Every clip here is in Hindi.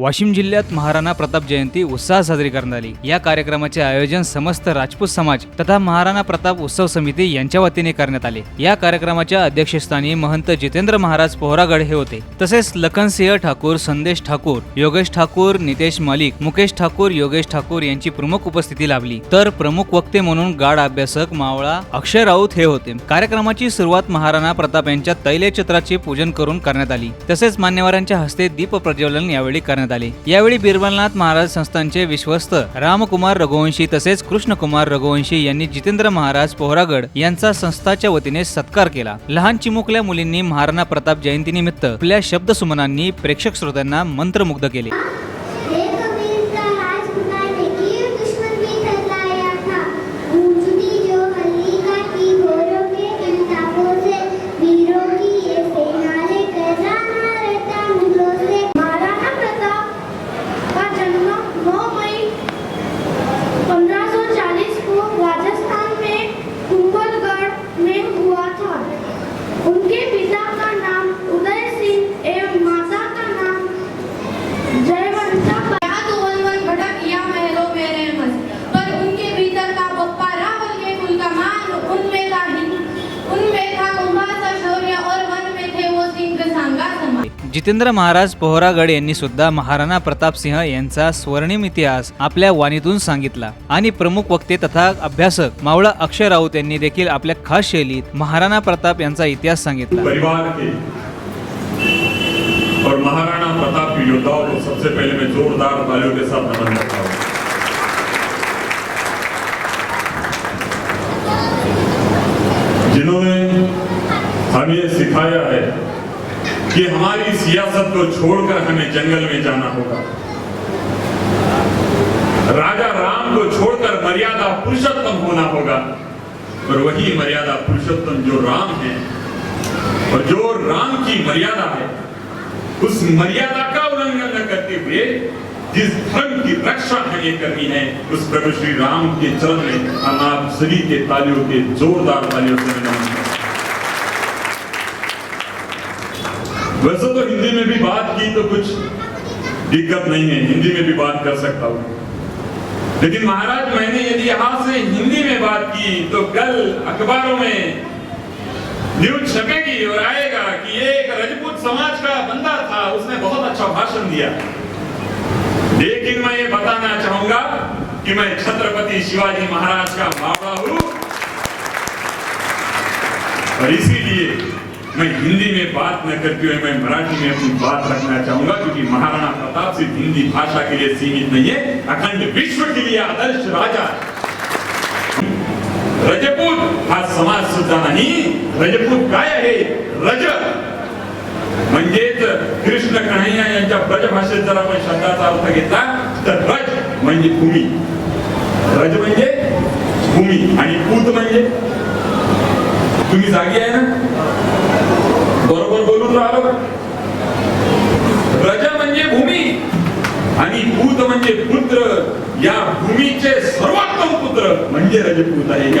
वाशिम जिल्ह्यात महाराणा प्रताप जयंती उत्साहात साजरी करण्यात आली. या कार्यक्रमाचे आयोजन समस्त राजपूत समाज तथा महाराणा प्रताप उत्सव समिती यांच्या वतीने करण्यात आले. या कार्यक्रमाच्या अध्यक्षस्थानी महंत जितेंद्र महाराज पोहरागड हे होते. तसेच लखनसिंह ठाकूर संदेश ठाकूर योगेश ठाकूर नितेश मालिक मुकेश ठाकूर योगेश ठाकूर यांची प्रमुख उपस्थिती लाभली. तर प्रमुख वक्ते म्हणून गाड अभ्यासक मावळा अक्षय राऊत हे होते. कार्यक्रमाची सुरुवात महाराणा प्रताप यांच्या तैलचित्राचे पूजन करून करण्यात आली. तसेच मान्यवरांच्या हस्ते दीप प्रज्वलन यावेळी करण्यात आले. यावेळी बिरबलनाथ महाराज संस्थांचे विश्वस्त रामकुमार रघुवंशी तसेच कृष्णकुमार रघुवंशी यांनी जितेंद्र महाराज पोहरागड यांचा संस्थाच्या वतीने सत्कार केला. लहान चिमुकल्या मुलींनी महाराणा प्रताप जयंतीनिमित्त आपल्या शब्दसुमनांनी प्रेक्षक श्रोत्यांना मंत्रमुग्ध केले. जितेंद्र महाराज पोहरागड यांनी सुद्धा महाराणा प्रताप सिंह यांचा स्वर्णिम इतिहास आपल्या वाणीतून सांगितला. आणि प्रमुख वक्ते तथा अभ्यासक मावळा अक्षय राऊत यांनी देखील आपल्या खास शैलीत महाराणा प्रताप यांचा इतिहास सांगितला. परिवार के और महाराणा प्रताप की योद्धाओं को सबसे पहले मैं जोरदार तालियों के साथ नमन करता हूं। जिन्होंने हमें सिखाया है कि हमारी सियासत को छोड़कर हमें जंगल में जाना होगा। राजा राम को छोड़कर मर्यादा पुरुषोत्तम होना होगा। और वही मर्यादा पुरुषोत्तम जो राम है, और जो राम की मर्यादा है, उस मर्यादा का उल्लंघन न करते हुए जिस धर्म की रक्षा हमें करनी है, उस प्रभु श्री राम के चरण में हम आप सभी के तालियों के जोरदार तालियों से मैं नमन करता हूँ। वैसे तो हिंदी में भी बात की तो कुछ दिक्कत नहीं है, हिंदी में भी बात कर सकता हूँ। लेकिन महाराज, मैंने यदि यहाँ से हिंदी में बात की तो कल अखबारों में न्यूज़ छपेगी और आएगा कि एक रजपूत समाज का बंदा था, उसने बहुत अच्छा भाषण दिया। लेकिन मैं ये बताना चाहूँगा कि मैं छत्रपति शिवाजी महाराज का बाबा हूँ। और इसीलिए मैं हिंदी में बात न करते हुए मैं मराठी में अपनी बात रखना चाहूँगा, क्योंकि महाराणा प्रताप सिर्फ़ हिंदी भाषा के लिए सीमित नहीं है, अखंड विश्व के लिए आदर्श राजा रजपूत हा समाज सुद्धा नाही, रजपूत काय आहे? रज। म्हणजेच कृष्ण कन्हैया यांच्या ब्रजभाषेत जर आपण शब्दाचा अर्थ घेतला, तर रज म्हणजे भूमी. रज म्हणजे भूमी आणि पूत म्हणजे? तुम्ही जागी आहे ना? बरोबर बोलून राहिलो का? रज म्हणजे भूमी आणि भूत म्हणजे पुत्र. या भूमीचे सर्वोत्तम पुत्र म्हणजे रजपूत आहे हे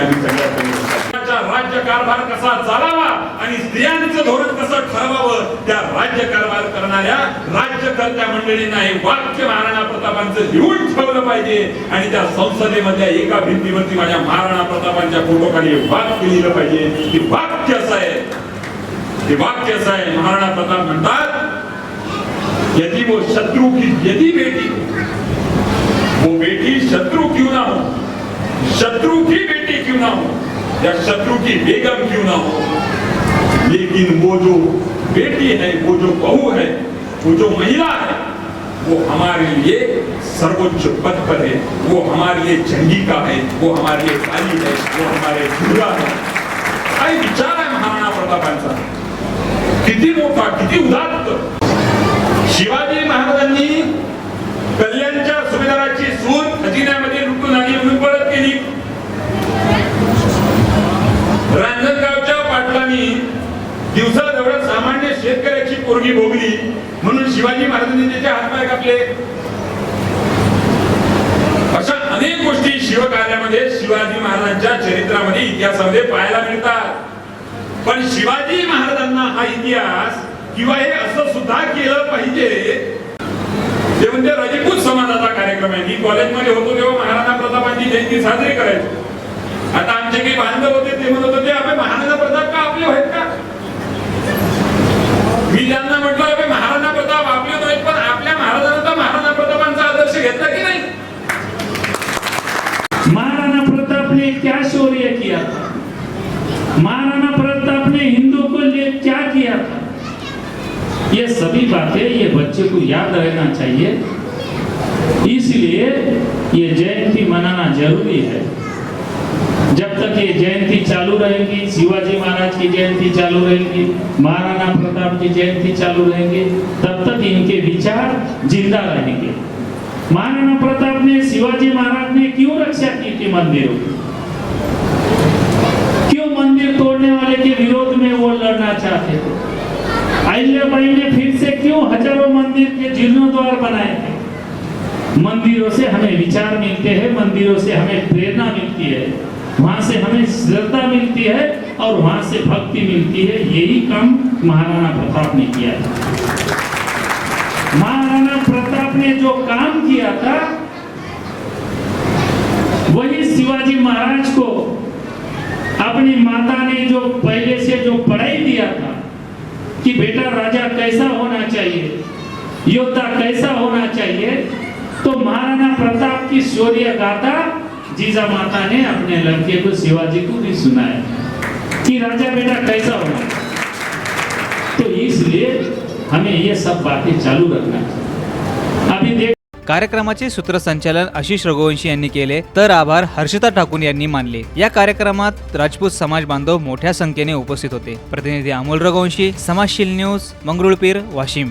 राज्य कारभार कसा चालावा आणि स्त्रियांचं धोरण कसं ठरवावं त्या राज्य कारभार करणाऱ्या राज्यकर्त्या मंडळींना हे वाक्य महाराणा प्रतापांचं लिहून ठेवलं पाहिजे आणि त्या संसदेमधल्या एका भिंतीवरती माझ्या महाराणा प्रतापांच्या फोटो खाली वाक्य लिहिलं पाहिजे. की वाक्य असं आहे. वाक्य असं आहे महाराणा प्रताप म्हणतात, यदि वो शत्रु की, यदि बेटी, वो बेटी शत्रु क्यों ना हो? शत्रु की बेटी क्यों ना हो? या शत्रु की बेगम क्यों ना हो? लेकिन वो जो बेटी है, वो जो बहू है, वो जो महिला है, वो हमारे लिए सर्वोच्च पद पर है, वो हमारे लिए चंडिका है, वो हमारे लिए काली है, वो हमारे दुर्गा है। विचार आहे महाराणा प्रतापांचा? किती मोठा किती उदात्त. शिवाजी महाराजांनी कल्याणच्या सुभेदाराची सून खजिन्यामध्ये लुटून आणि म्हणून परत केली. रांजणगावच्या पाटलांनी दिवसा जवळ सामान्य शेतकऱ्याची पोरगी भोगली म्हणून शिवाजी महाराजांनी त्याचे हातपाय कापले. अशा अनेक गोष्टी शिवकार्यामध्ये शिवाजी महाराजांच्या चरित्रामध्ये इतिहासामध्ये पाहायला मिळतात. पण शिवाजी महाराजांना हा इतिहास किंवा हे असं सुद्धा केलं पाहिजे. ते म्हणजे रजपूत समाजाचा कार्यक्रम आहे. मी कॉलेजमध्ये होतो तेव्हा महाराणा प्रतापांची जयंती साजरी करायचो. आता आमचे काही बांधव होते ते म्हणत होते अबे महाराणा प्रताप का आपले आहेत का? मी त्यांना म्हटलं अबे महाराणा प्रताप आपले नाहीत पण आपल्या महाराजांचा महाराणा प्रतापांचा आदर्श घेतला की नाही? महाराणा प्रताप ने क्या शौर्य किया. महाराणा हिंदू को लिए क्या किया था? ये सभी बातें ये बच्चे को याद रहना चाहिए। इसलिए ये जयंती मनाना ज़रूरी है। जब तक ये जयंती चालू रहेगी, शिवाजी महाराज की जयंती चालू रहेगी, महाराणा प्रताप की जयंती चालू रहेगी, तब तक इनके विचार ज़िंदा रहेंगे। महाराणा प्रताप ने, शिवाजी महाराज ने क्यों रक्षा की थी मंदिरों की? क्यों मंदिर तोड़ने वाले के विरोध में वो लड़ना चाहते थे? अहिल्याबाई ने फिर से क्यों हज़ारों मंदिर के जीर्णोद्वार बनाए थे मंदिरों से हमें विचार मिलते हैं, मंदिरों से हमें प्रेरणा मिलती है। वहाँ से हमें श्रद्धा मिलती है और वहाँ से भक्ति मिलती है। यही काम महाराणा प्रताप ने किया था। महाराणा प्रताप ने जो काम किया था, वही शिवाजी महाराज को अपनी माता ने जो पहले से जो पढ़ाई दिया था कि बेटा राजा कैसा होना चाहिए, योद्धा कैसा होना चाहिए तो महाराणा प्रताप की शौर्य गाथा जीजा माता ने अपने लड़के को शिवाजी को भी सुनाया कि राजा बेटा कैसा होना तो इसलिए हमें ये सब बातें चालू रखना अभी देख कार्यक्रमाचे सूत्रसंचालन आशिष रघुवंशी यांनी केले. तर आभार हर्षिता ठाकूर यांनी मानले. या कार्यक्रमात राजपूत समाज बांधव मोठ्या संख्येने उपस्थित होते. प्रतिनिधी अमोल रघुवंशी समाजशील न्यूज मंगरुळपीर वाशिम.